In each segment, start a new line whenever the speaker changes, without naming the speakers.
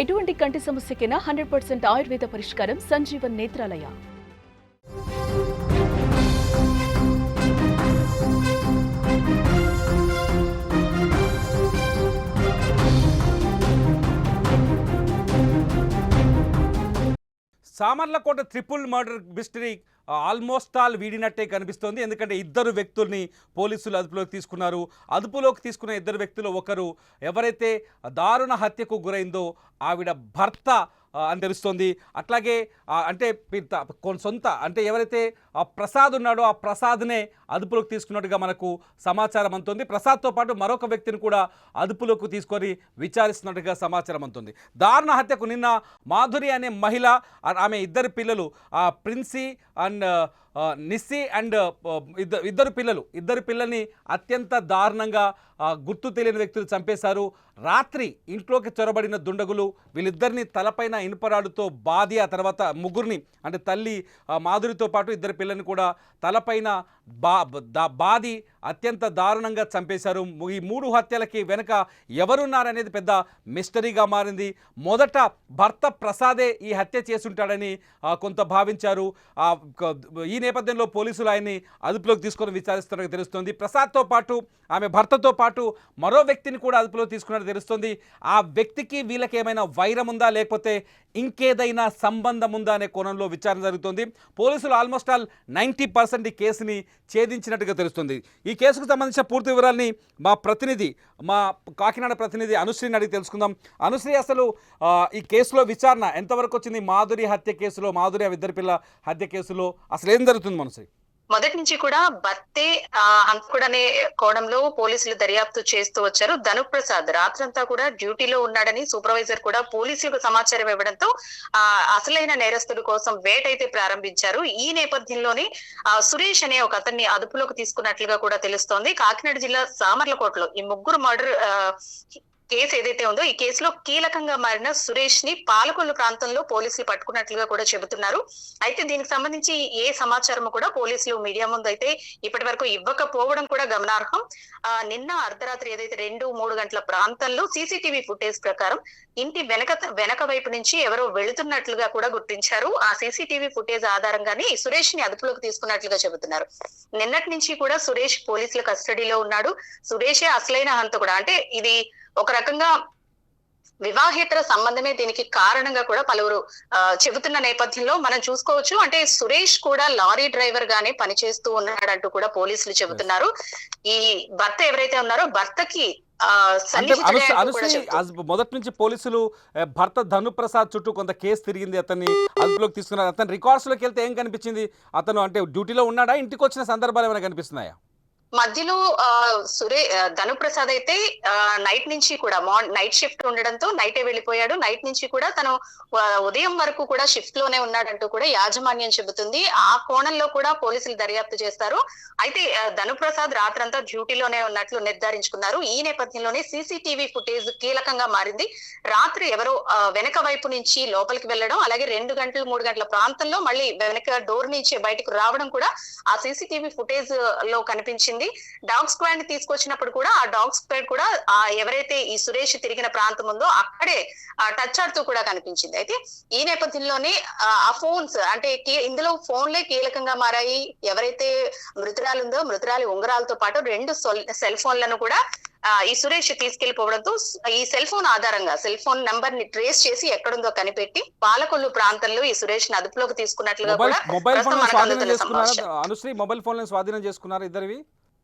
ఎటువంటి కంటి సమస్యకైనా hundred percent Ayurveda పరిష్కారం Sanjeevan Netralaya.
Samarlakota triple murder mystery almost all వీడినట్టే కనిపిస్తోంది. ఎందుకంటే ఇద్దరు వ్యక్తుల్ని పోలీసులు అదుపులోకి తీసుకున్నారు. అదుపులోకి తీసుకున్న ఇద్దరు వ్యక్తులు ఒకరు ఎవరైతే దారుణ హత్యకు గురైందో ఆవిడ భర్త అని తెలుస్తోంది. అట్లాగే అంటే పిత- కొన్- సొంత అంటే ఎవరైతే ఆ ప్రసాద్ ఉన్నాడో ఆ ప్రసాద్నే అదుపులోకి తీసుకున్నట్టుగా మనకు సమాచారం అందుతుంది. ప్రసాద్తో పాటు మరొక వ్యక్తిని కూడా అదుపులోకి తీసుకొని విచారిస్తున్నట్టుగా సమాచారం అందుతుంది. దారుణ హత్యకు నిన్న మాధురి అనే మహిళ ఆమె ఇద్దరు పిల్లలు ఆ ప్రిన్సీ అండ్ నిస్సి అండ్ ఇద్దరు ఇద్దరు పిల్లలు ఇద్దరు పిల్లల్ని అత్యంత దారుణంగా గుర్తు తెలియని వ్యక్తులు చంపేశారు. రాత్రి ఇంట్లోకి చొరబడిన దుండగులు వీళ్ళిద్దరిని తలపైన ఇనుపరాడుతో బాది ఆ తర్వాత ముగ్గురిని అంటే తల్లి మాధురితో పాటు ఇద్దరు పిల్లల్ని కూడా తలపైన బా బాది అత్యంత దారుణంగా చంపేశారు. ఈ మూడు హత్యలకి వెనుక ఎవరున్నారనేది పెద్ద మిస్టరీగా మారింది. మొదట భర్త ప్రసాదే ఈ హత్య చేసుంటాడని కొంత భావించారు. ఈ నేపథ్యంలో పోలీసులు ఆయన్ని అదుపులోకి తీసుకొని విచారిస్తున్నట్టు తెలుస్తోంది. ప్రసాద్తో పాటు ఆమె భర్తతో పాటు మరో వ్యక్తిని కూడా అదుపులో తీసుకున్నట్టు తెలుస్తోంది. ఆ వ్యక్తికి వీళ్ళకి ఏమైనా వైరం ఉందా లేకపోతే ఇంకేదైనా సంబంధం ఉందా అనే కోణంలో విచారణ జరుగుతోంది. పోలీసులు ఆల్మోస్ట్ ఆల్ నైంటీ పర్సెంట్ ఈ కేసుని ఛేదించినట్టుగా తెలుస్తుంది. ఈ కేసుకు సంబంధించిన పూర్తి వివరాల్ని మా ప్రతినిధి మా కాకినాడ ప్రతినిధి అనుశ్రీని అడిగి తెలుసుకుందాం. అనుశ్రీ అసలు ఈ కేసులో విచారణ ఎంతవరకు వచ్చింది? మాధురి హత్య కేసులో మాధురి ఆ పిల్ల హత్య కేసులో అసలు ఏం జరుగుతుంది మనసు.
మొదటి నుంచి కూడా భర్తే ఆ, అనే కోణంలో పోలీసులు దర్యాప్తు చేస్తూ వచ్చారు. ధనుప్రసాద్ రాత్రంతా కూడా డ్యూటీలో ఉన్నాడని సూపర్వైజర్ కూడా పోలీసులకు సమాచారం ఇవ్వడంతో ఆ అసలైన నేరస్తుడు కోసం వేటైతే ప్రారంభించారు. ఈ నేపథ్యంలోనే ఆ, సురేష్ అనే ఒక అతన్ని అదుపులోకి తీసుకున్నట్లుగా కూడా తెలుస్తోంది. కాకినాడ జిల్లా సామర్లకోటలో ఈ ముగ్గురు మర్డర్ కేసు ఏదైతే ఉందో ఈ కేసులో కీలకంగా మారిన సురేష్ని పాలకొల్లు ప్రాంతంలో పోలీసులు పట్టుకున్నట్లుగా కూడా చెబుతున్నారు. అయితే దీనికి సంబంధించి ఏ సమాచారం కూడా పోలీసులు మీడియా ముందు అయితే ఇప్పటి వరకు ఇవ్వకపోవడం కూడా గమనార్హం. ఆ నిన్న అర్ధరాత్రి ఏదైతే రెండు మూడు గంటల ప్రాంతంలో సీసీటీవీ ఫుటేజ్ ప్రకారం ఇంటి వెనక వెనక వైపు నుంచి ఎవరో వెళుతున్నట్లుగా కూడా గుర్తించారు. ఆ సీసీటీవీ ఫుటేజ్ ఆధారంగానే సురేష్ని అదుపులోకి తీసుకున్నట్లుగా చెబుతున్నారు. నిన్నటి నుంచి కూడా సురేష్ పోలీసుల కస్టడీలో ఉన్నాడు. సురేషే అసలైన హంతకుడు? అంటే ఇది ఒక రకంగా వివాహేతర సంబంధమే దీనికి కారణంగా కూడా పలువురు చెబుతున్న నేపథ్యంలో మనం చూసుకోవచ్చు. అంటే సురేష్ కూడా లారీ డ్రైవర్ గానే పనిచేస్తూ ఉన్నాడంటూ కూడా పోలీసులు చెబుతున్నారు. ఈ భర్త ఎవరైతే ఉన్నారో భర్తకి
మొదటి నుంచి పోలీసులు భర్త ధను ప్రసాద్ చుట్టూ కొంత కేసు తిరిగింది అతన్ని అదుపులోకి తీసుకున్నారు. అతను రికార్డ్స్లోకి వెళ్తే ఏం కనిపించింది? అతను అంటే డ్యూటీలో ఉన్నాడా? ఇంటికి వచ్చిన సందర్భాలు ఏమైనా కనిపిస్తున్నాయా?
మధ్యలో ఆ, సురే ధనుప్రసాద్ అయితే నైట్ నుంచి కూడా మార్న్ నైట్ షిఫ్ట్ ఉండడంతో నైటే వెళ్ళిపోయాడు. నైట్ నుంచి కూడా తను ఉదయం వరకు కూడా షిఫ్ట్లోనే ఉన్నాడంటూ కూడా యాజమాన్యం చెబుతుంది. ఆ కోణంలో కూడా పోలీసులు దర్యాప్తు చేస్తారు. అయితే ధనుప్రసాద్ రాత్రంతా డ్యూటీలోనే ఉన్నట్లు నిర్ధారించుకున్నారు. ఈ నేపథ్యంలోనే సీసీటీవీ ఫుటేజ్ కీలకంగా మారింది. రాత్రి ఎవరో వెనక వైపు నుంచి లోపలికి వెళ్ళడం అలాగే రెండు గంటలు మూడు గంటల ప్రాంతంలో మళ్ళీ వెనక డోర్ నుంచి బయటకు రావడం కూడా ఆ సీసీటీవీ ఫుటేజ్లో కనిపించింది. డాగ్ స్క్వాడ్ని తీసుకొచ్చినప్పుడు కూడా ఆ డాగ్ స్క్వాడ్ కూడా ఆ ఎవరైతే ఈ సురేష్ తిరిగిన ప్రాంతం ఉందో అక్కడే టచ్ ఆడుతూ కూడా కనిపించింది. అయితే ఈ నేపథ్యంలోనే ఆ, ఫోన్స్ అంటే ఇందులో ఫోన్లే కీలకంగా మారాయి. ఎవరైతే మృతురాలు ఉందో మృతురాలి ఉంగరాలతో పాటు రెండు సెల్ ఫోన్లను కూడా ఈ సురేష్ తీసుకెళ్ళిపోవడంతో ఈ సెల్ ఫోన్ ఆధారంగా సెల్ ఫోన్ నంబర్ని ట్రేస్ చేసి ఎక్కడుందో కనిపెట్టి పాలకొల్లు ప్రాంతంలో ఈ సురేష్ని అదుపులోకి తీసుకున్నట్లుగా కూడా
ఫోన్. అనుశ్రీ మొబైల్ ఫోన్లను స్వాధీనం చేసుకున్నారా ఇద్దరివి?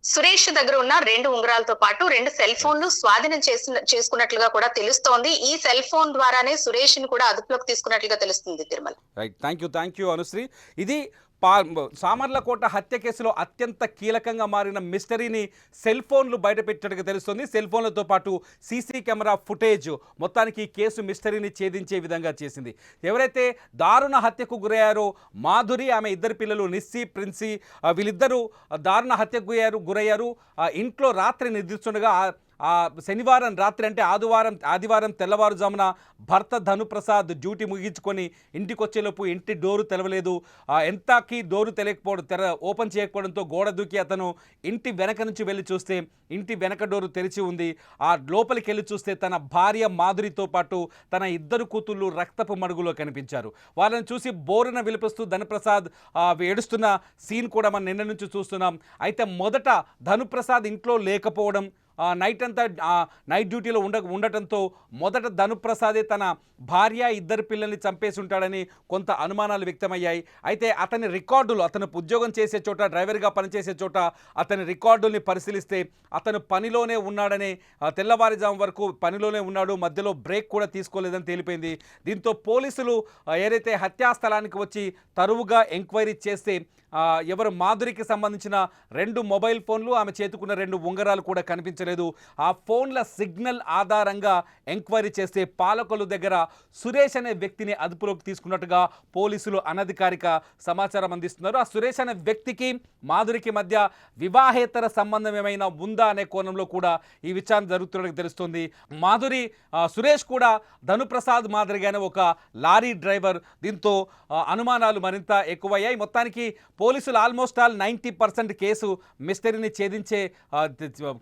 సురేష్ దగ్గర ఉన్న రెండు ఉంగరాలతో పాటు రెండు సెల్ ఫోన్లు స్వాధీనం చేసిన చేసుకున్నట్లుగా కూడా తెలుస్తోంది. ఈ సెల్ ఫోన్ ద్వారానే సురేష్ని కూడా అదుపులోకి తీసుకున్నట్లుగా తెలుస్తుంది Tirumala.
Right thank you thank you Anushree ఇది పా సామర్లకోట హత్య కేసులో అత్యంత కీలకంగా మారిన మిస్టరీని సెల్ ఫోన్లు బయటపెట్టినట్టుగా తెలుస్తుంది. సెల్ ఫోన్లతో పాటు సీసీ కెమెరా ఫుటేజ్ మొత్తానికి ఈ కేసు మిస్టరీని ఛేదించే విధంగా చేసింది. ఎవరైతే దారుణ హత్యకు గురయ్యారో మాధురి ఆమె ఇద్దరు పిల్లలు నిస్సి ప్రిన్సీ వీళ్ళిద్దరూ దారుణ హత్యకు గురయ్యారు గురయ్యారు. ఇంట్లో రాత్రి నిద్రిస్తుండగా శనివారం రాత్రి అంటే ఆదివారం ఆదివారం తెల్లవారుజామున భర్త ధనుప్రసాద్ డ్యూటీ ముగించుకొని ఇంటికి వచ్చేలోపు ఇంటి డోరు తెలవలేదు ఎంతకి డోరు తెలియకపోవడం తెర ఓపెన్ చేయకపోవడంతో గోడ దూకి అతను ఇంటి వెనక నుంచి వెళ్ళి చూస్తే ఇంటి వెనక డోరు తెరిచి ఉంది. ఆ లోపలికి వెళ్ళి చూస్తే తన భార్య మాధురితో పాటు తన ఇద్దరు కూతుళ్ళు రక్తపు మడుగులో కనిపించారు. వాళ్ళని చూసి బోరున విలిపిస్తూ ధనుప్రసాద్ ఏడుస్తున్న సీన్ కూడా మనం నిన్న నుంచి చూస్తున్నాం. అయితే మొదట ధనుప్రసాద్ ఇంట్లో లేకపోవడం నైట్ అంతా నైట్ డ్యూటీలో ఉండ ఉండటంతో మొదట ధనుప్రసాదే తన భార్య ఇద్దరు పిల్లల్ని చంపేసి ఉంటాడని కొంత అనుమానాలు వ్యక్తమయ్యాయి. అయితే అతని రికార్డులు అతను ఉద్యోగం చేసే చోట డ్రైవర్గా పనిచేసే చోట అతని రికార్డుల్ని పరిశీలిస్తే అతను పనిలోనే ఉన్నాడని తెల్లవారుజాము వరకు పనిలోనే ఉన్నాడు మధ్యలో బ్రేక్ కూడా తీసుకోలేదని తేలిపోయింది. దీంతో పోలీసులు ఏదైతే హత్యా స్థలానికి వచ్చి తరువుగా ఎంక్వైరీ చేస్తే ఎవరు మాధురికి సంబంధించిన రెండు మొబైల్ ఫోన్లు ఆమె చేతుకున్న రెండు ఉంగరాలు కూడా కనిపించలేదు. ఆ ఫోన్ల సిగ్నల్ ఆధారంగా ఎంక్వైరీ చేస్తే పాలకుల దగ్గర సురేష్ అనే వ్యక్తిని అదుపులోకి తీసుకున్నట్టుగా పోలీసులు అనధికారిక సమాచారం అందిస్తున్నారు. ఆ సురేష్ అనే వ్యక్తికి మాధురికి మధ్య వివాహేతర సంబంధం ఏమైనా ఉందా అనే కోణంలో కూడా ఈ విచారణ జరుగుతున్నట్టు తెలుస్తుంది. మాధురి సురేష్ కూడా ధనుప్రసాద్ మాదిరిగానే ఒక లారీ డ్రైవర్. దీంతో అనుమానాలు మరింత ఎక్కువయ్యాయి. మొత్తానికి పోలీసులు almost all ninety percent case మిస్టరీని ఛేదించే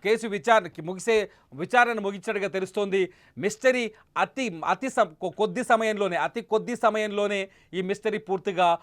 కేసు విచారణ విచారణకి ముగిసే విచారణ ముగించినట్టుగా తెలుస్తోంది. మిస్టరీ అతి అతి సం- కొద్ది సమయంలోనే అతి కొద్ది సమయంలోనే ఈ మిస్టరీ పూర్తిగా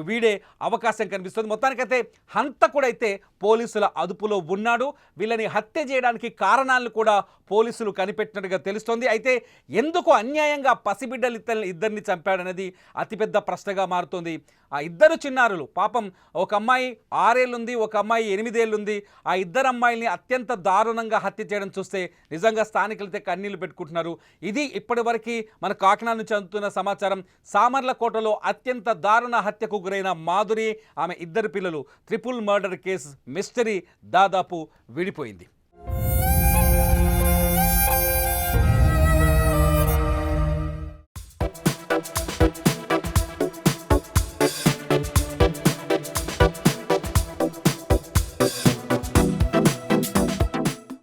వీడే అవకాశం కనిపిస్తుంది. మొత్తానికైతే హంతకుడైతే పోలీసుల అదుపులో ఉన్నాడు. వీళ్ళని హత్య చేయడానికి కారణాలను కూడా పోలీసులు కనిపెట్టినట్టుగా తెలుస్తోంది. అయితే ఎందుకు అన్యాయంగా పసిబిడ్డలు ఇద్దరిని ఇద్దరిని చంపాడనేది అతిపెద్ద ప్రశ్నగా మారుతోంది. ఆ ఇద్దరు చిన్నారులు పాపం ఒక అమ్మాయి ఆరేళ్ళుంది ఒక అమ్మాయి ఎనిమిదేళ్ళుంది. ఆ ఇద్దరు అమ్మాయిల్ని అత్యంత దారుణంగా హత్య చేయడం చూస్తే నిజంగా స్థానికులైతే కన్నీళ్ళు పెట్టుకుంటున్నారు. ఇది ఇప్పటివరకు మన కాకినాడ నుంచి అందుతున్న సమాచారం. సామర్ల కోటలో అత్యంత దారుణ హత్యకు గురైన మాధురి ఆమె ఇద్దరు పిల్లలు. ట్రిపుల్ మర్డర్ కేసు మిస్టరీ దాదాపు విడిపోయింది.